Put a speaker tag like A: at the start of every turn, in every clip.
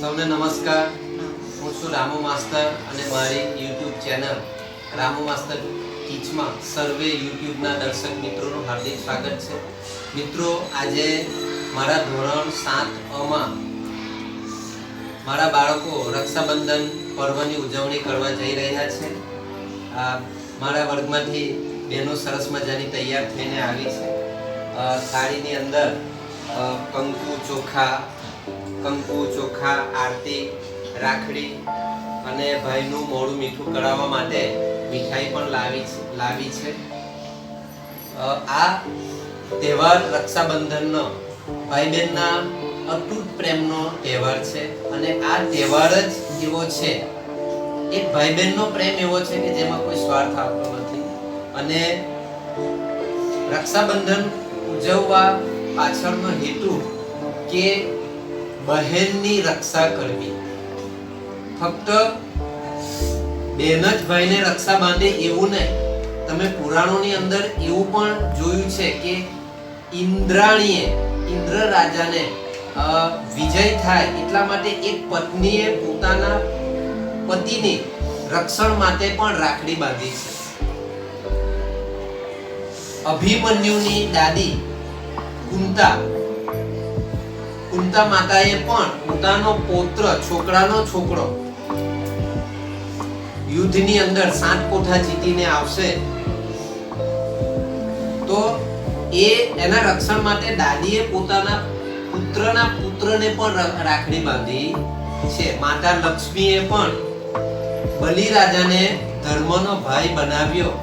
A: સૌને નમસ્કાર. હું છું રામુ માસ્તર અને મારી યુટ્યુબ ચેનલ રામુ માસ્તર ટીચમાં સર્વે યુટ્યુબના દર્શક મિત્રોનું હાર્દિક સ્વાગત છે. મિત્રો, આજે મારા ધોરણ સાત અમાં મારા બાળકો રક્ષાબંધન પર્વની ઉજવણી કરવા જઈ રહ્યા છે. મારા વર્ગમાંથી બહેનો સરસ મજાની તૈયાર થઈને આવી છે. સાડીની અંદર કંકુ ચોખા કંકુ, ચોખા, આરતી, રાખડી અને ભાઈનું મોડું મીઠું કરાવવા માટે મીઠાઈ પણ લાવી લાવી છે. આ તહેવાર રક્ષાબંધનનો ભાઈ બહેનના અતૂટ પ્રેમનો તહેવાર છે અને આ તહેવાર જ એવો છે. એક ભાઈ બહેનનો પ્રેમ એવો છે કે જેમાં કોઈ સ્વાર્થ આવતો નથી. અને રક્ષાબંધન ઉજવવા પાછળનો હેતુ કે બહેનની રક્ષા કરવી. ફક્ત બેન જ ભાઈને રક્ષા બાંધે એવું નહીં. તમે પુરાણોની અંદર એવું પણ જોયું છે કે ઇન્દ્રાણીએ, ઇન્દ્ર રાજાને વિજય થાય એટલા માટે એક પત્નીએ પોતાના પતિની રક્ષણ માટે પણ રાખડી બાંધી છે. અભિમન્યુની દાદી કુંતા કુંતા માતાએ પણ પોતાનો પૌત્ર, છોકરાનો છોકરો યુદ્ધની અંદર સાત કોઠા જીતીને આવશે, તો એ એના રક્ષણ માટે દાદીએ પોતાના પુત્રના પુત્રને પણ રાખડી બાંધી છે. માતા લક્ષ્મીએ પણ બલિરાજાને ધર્મનો ભાઈ બનાવ્યો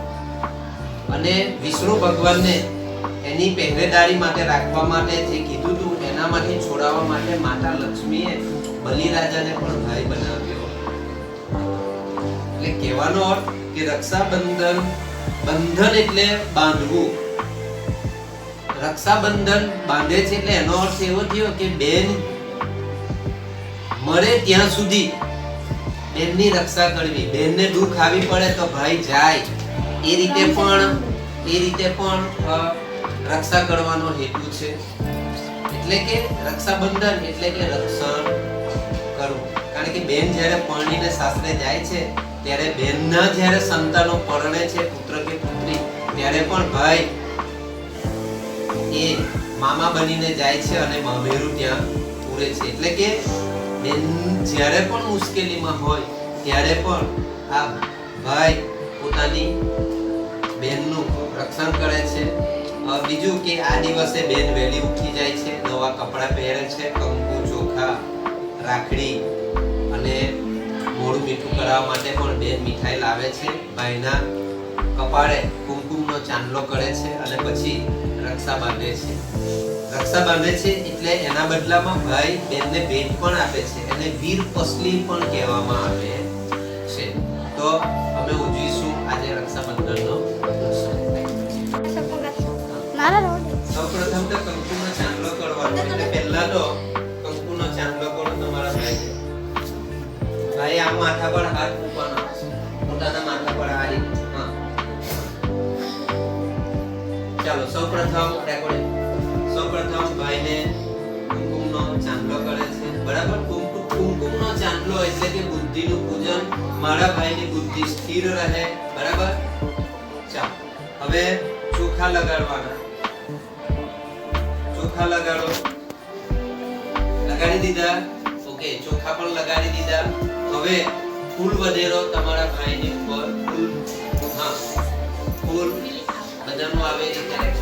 A: અને વિષ્ણુ ભગવાનને એની પહેરેદારી માટે રાખવા માટે જે કીધું હતું એનામાંથી છોડાવવા માટે માતા લક્ષ્મીએ બલિરાજાને પણ ભાઈ બનાવ્યો. એટલે કહેવાનો અર્થ કે રક્ષાબંધન, બંધન એટલે બાંધવું. રક્ષાબંધન બાંધે છે એટલે એનો અર્થ એવો થયો કે બેન મરે ત્યાં સુધી બેનની રક્ષા કરવી. બેનને દુઃખ આવી પડે તો ભાઈ જાય. એ રીતે પણ, એ રીતે પણ રક્ષા કરવાનો હેતુ છે. એટલે કે રક્ષાબંધન એટલે કે રક્ષણ કરવું. કારણ કે બેન જ્યારે પરણીને સાસરે જાય છે, ત્યારે બેનના જ્યારે સંતાનો પરણે છે, પુત્ર કે પુત્રી, ત્યારે પણ ભાઈ એ મામા બનીને જાય છે અને મામેરું ત્યાં પૂરે છે. એટલે કે બેન જ્યારે પણ મુશ્કેલીમાં હોય, ત્યારે પણ આ ભાઈ પોતાની બહેનનું રક્ષણ કરે છે. બીજું કે આ દિવસે બેન વહેલી ઉઠી જાય છે, નવા કપડાં પહેરે છે, કંકુ, ચોખા, રાખડી અને મોડું મીઠું કરાવવા માટે પણ બેન મીઠાઈ લાવે છે. ભાઈના કપાળે કુમકુમનો ચાંદલો કરે છે અને પછી રક્ષા બાંધે છે. રક્ષા બાંધે છે એટલે એના બદલામાં ભાઈ બેનને ભેટ પણ આપે છે. એને વીર પસલી પણ કહેવામાં આવે છે. તો
B: મારા રોડ
A: ચાંદલો કરો છે. બરાબર? કુમકુમ કુમકુમનો ચાંદલો એટલે કે બુદ્ધિનું પૂજન મારા ભાઈની બુદ્ધિ સ્થિર રહે. બરાબર? હવે ચોખા લગાડવાના. ચોખા લગાડો. લગાડી દીધા? ઓકે, ચોખા પણ લગાડી દીધા. હવે ફૂલ વધેરો તમારા ભાઈની ઉપર. હા, ફૂલ બધાનું આવે એ ક્યારેક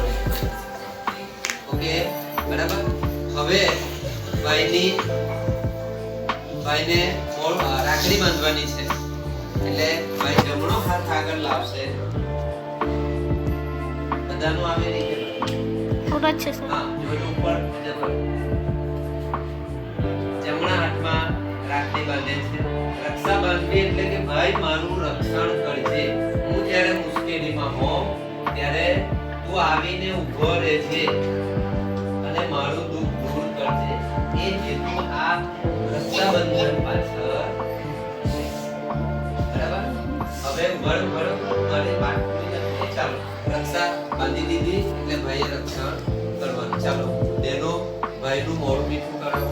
A: ઓકે, બરાબર? હવે ભાઈની, ભાઈને રાખડી બાંધવાની છે. એટલે ભાઈ જમણો હાથ આગળ લાવશે. બધાનું આવે એ રીતે
B: થોડો જ છે સર
A: જમણ હાથમાં રાખડી બાંધે છે. રક્ષા બાંધવી એટલે કે ભાઈ, મારું રક્ષણ કરજે. હું જ્યારે મુશ્કેલીમાં હોઉં, ત્યારે તું આવીને ઊભો રહેજે અને મારું દુઃખ દૂર કરજે. એ જેટલું આ રક્ષાબંધન પાછળ બરાબર? હવે વર વર મારી વાત ચાલો, રક્ષા બાંધી દીધી એટલે ભાઈએ રક્ષણ ચાલો બેનો ભાઈનું મોઢું મીઠું કરાવો.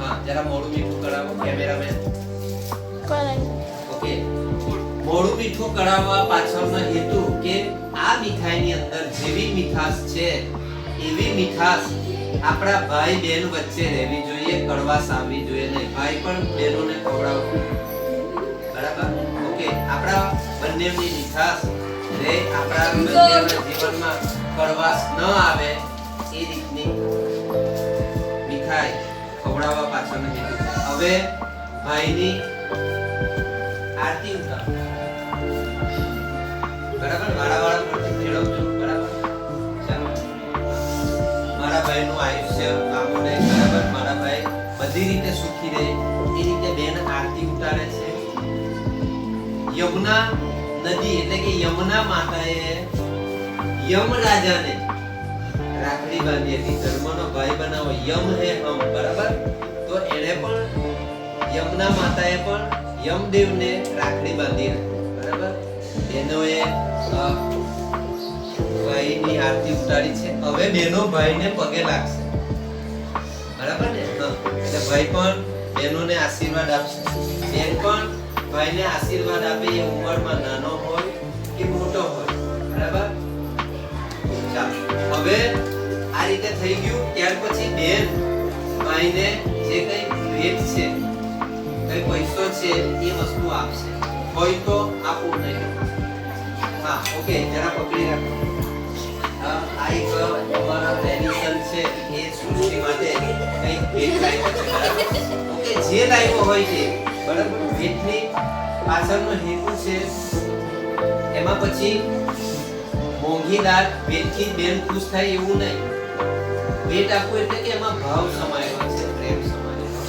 A: હા જરા મોડું મીઠું કરાવો કેમેરામેન. ઓકે મોડું મીઠું કરાવવા પાછળનો હેતુ કે આ મીઠાઈની અંદર જેવી મીઠાશ છે એવી મીઠાશ આપણા ભાઈ બહેન વચ્ચે રહેવી જોઈએ કડવા સામવી જોઈએ નહીં. ભાઈ પણ બહેનોને ખવડાવવું બરાબર? ઓકે આપણા બંનેની મીઠાશ રે આપણા જીવનમાં કડવાશ ન આવે. ખવડાવવા પાછળનો હેતુ હવે ભાઈની આરતી બરાબર? વાળા પરથી મેળવજો. બરાબર? મારા ભાઈનું આયુષ્ય લાંબુ રહે બરાબર? મારા ભાઈ બધી રીતે સુખી રહે. એ રીતે બેન આરતી ઉતારે છે. યમુના નદી, એટલે કે યમુના માતાએ યમ રાજાને રાખડી બાંધી હતી ધર્મનો ભાઈ બનાવો. યમ હે હમ, બરાબર? તો એણે પણ યમના માતાએ પણ યમદેવને રાખડી બાંધી હતી બરાબર? એનો એ ભાઈની આરતી ઉતારી છે. હવે બેનો ભાઈને પગે લાગશે. બરાબર ને? એટલે ભાઈ પણ બહેનોને આશીર્વાદ આપશે. બેન પણ ભાઈને આશીર્વાદ આપે એ ઉંમરમાં નાનો હોય કે મોટો હોય. બરાબર? હવે આ રીતે થઈ ગયું, ત્યાર પછી બેન, ભાઈને જે કઈ ભેટ છે, કઈ પૈસો છે, એ વસ્તુ આપશે. હોય તો આપો, નહીં હા, ઓકે, જરા પકડી રાખો. આ એક અમારા ટ્રેડિશન છે, એ સૃષ્ટિ માટે કંઈક ભેટ લાવ્યો છે ઓકે, જે લાવ્યો હોય છે, બરાબર? ભેટની પાછળનો હેતુ છે, એમાં પછી મોંઘીદાર ભેટથી જ બેન ખુશ થાય એવું નહીં. ભેટ આપવું એટલે કે એમાં ભાવ સમાયેલો છે પ્રેમ સમાયેલો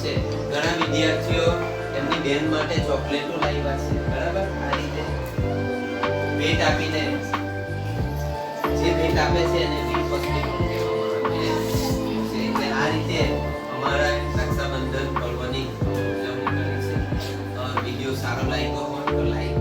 A: છે ઘણા વિદ્યાર્થીઓ એમની બેન માટે ચોકલેટો લાવ્યા છે. બરાબર? આ રીતે ભેટ આપીને જે ભેટ આપે છે એને વિપસ્તી પણ એટલે આ રીતે અમારા રક્ષાબંધન પર્વની ઉજવણી કરી છે. વીડિયો સારો લાગ્યો હોય તો લાઈક